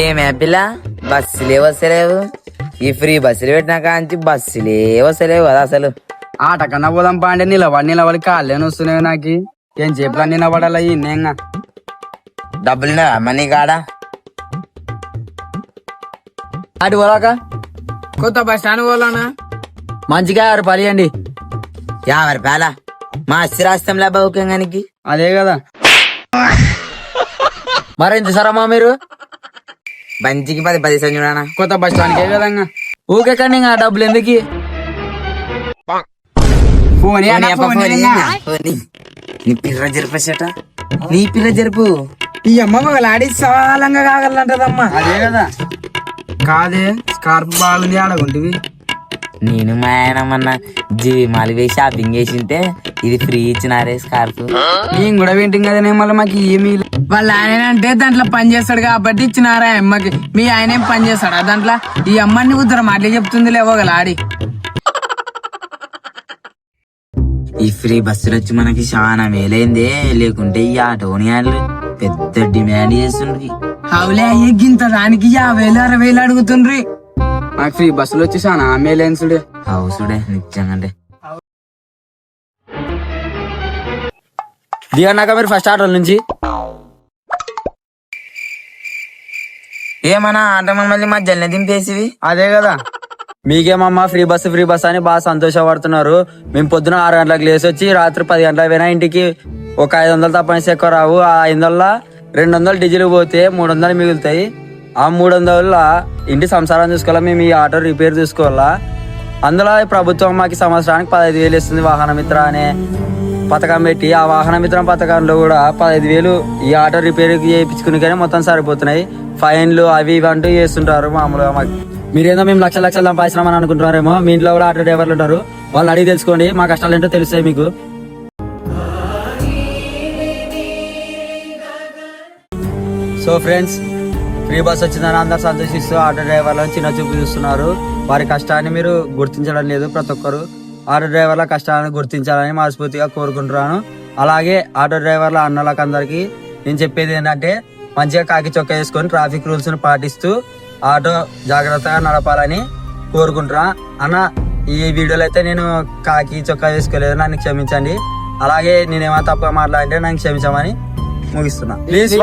ఏమే పిల్ల? బస్సులే వస్తలేవు. ఈ ఫ్రీ బస్సులు పెట్టినా కాంచి బస్సులే వస్తలేవు కదా అసలు. ఆట కన్నా పోదాం పాండే నిలబడి నిలబడి కాళ్ళేని వస్తున్నాయి నాకు. ఏం చెప్పలా నిలబడాలా ఇన్నేంగా డబ్బులు మనీ కాడ? అటు పోలాక కొత్త బస్ స్టాండ్ పోలానా మంచిగా ఆరు పలియండి యాభై రూపాయల? మా అస్థిరాస్తంలా బౌకంగానికి అదే కదా. మరి ఎంత సరమ్మా మీరు? బంచికి పది పది సంచుడానా కొత్త బస్ స్టాండ్కే కదా ఇంకా. ఊకే కానీ ఇంకా డబ్బులు ఎందుకు ఫోన్ ఏ ఏ. నీ పిల్ల జరుపేసట నీ పిల్ల జరుపు ఈ అమ్మ మగలాడి సవాలంగా కాగలంటదమ్మా అదే కదా కాదే స్కార్ప్ బాగుంది ఆడకుంటివి నేను మా ఆయన మొన్న జీవిమాలు వేసి షాపింగ్ చేసింటే ఇది ఫ్రీ ఇచ్చినారే స్కార్ఫ్. నేను కూడా వింటాం కదనే మళ్ళీ మాకు ఏమీ వాళ్ళ ఆయన అంటే దాంట్లో పని చేస్తాడు కాబట్టి ఇచ్చినారా అమ్మకి. మీ ఆయన ఏం పని చేస్తాడా దాంట్లో? ఈ అమ్మని ఉద్దరం మాటలే చెప్తుంది లేవో గలాడి ఈ ఫ్రీ బస్సులు వచ్చి మనకి చాలా మేలైందే. లేకుంటే ఈ ఆటోని వాళ్ళు పెద్ద డిమాండ్ చేస్తుండ్రి. అవులే ఎగ్గింత దానికి యాభై వేలు అరవై వేలు అడుగుతుండ్రి. నాకు ఫ్రీ బస్సులు వచ్చి చాలా మేలేన్సుడే హౌసుడే నిజంగా దిగన్నాక మీరు ఫస్ట్ ఆటోల నుంచి. ఏమన్నా ఆట మమ్మల్ని మధ్యలో దింపేసివి? అదే కదా. మీకేమమ్మా ఫ్రీ బస్ ఫ్రీ బస్ అని బాగా సంతోషపడుతున్నారు. మేము పొద్దున ఆరు గంటలకు లేచి వచ్చి రాత్రి పది గంటలకు పోయినా ఇంటికి ఒక ఐదు వందలు తప్పనిసి ఎక్కువ రావు. ఆ ఐదు వందల రెండు వందలు డీజిల్ పోతే మూడు వందలు మిగులుతాయి. ఆ మూడు వందల ఇంటి సంసారం చూసుకోవాలా మేము ఈ ఆటో రిపేర్ చూసుకోవాలా? అందులో ప్రభుత్వం మాకు సంవత్సరానికి పదహైదు వేలు ఇస్తుంది వాహన మిత్ర అనే పథకం పెట్టి. ఆ వాహన మిత్రం పథకంలో కూడా పదహైదు వేలు ఈ ఆటో రిపేర్ చేయించుకుని కానీ మొత్తం సరిపోతున్నాయి. ఫైన్లు అవి ఇవి అంటూ చేస్తుంటారు మామూలుగా మాకు. మీరేందో మేము లక్ష లక్షలు సంపాదించామని అనుకుంటున్నారేమో మీ ఇంట్లో కూడా ఆటో డ్రైవర్లు ఉంటారు. వాళ్ళు అడిగి తెలుసుకోండి మా కష్టాలు ఏంటో తెలుస్తాయి మీకు. సో ఫ్రెండ్స్ ఫ్రీ బస్ వచ్చిందని అందరు సంతోషిస్తూ ఆటో డ్రైవర్లను చిన్న చూపు చూస్తున్నారు. వారి కష్టాన్ని మీరు గుర్తించడం లేదు ప్రతి ఒక్కరు. ఆటో డ్రైవర్ల కష్టాలను గుర్తించాలని మనస్ఫూర్తిగా కోరుకుంటున్నాను. అలాగే ఆటో డ్రైవర్ల అన్నలకు అందరికీ నేను చెప్పేది ఏంటంటే మంచిగా కాకి చొక్కా వేసుకొని ట్రాఫిక్ రూల్స్ను పాటిస్తూ ఆటో జాగ్రత్తగా నడపాలని కోరుకుంటున్నా. అన్న ఈ వీడియోలో అయితే నేను కాకి చొక్కా వేసుకోలేదు నన్ను క్షమించండి. అలాగే నేనేమైనా తప్పుగా మాట్లాడితే నన్ను క్షమించమని ముగిస్తున్నా. ప్లీజ్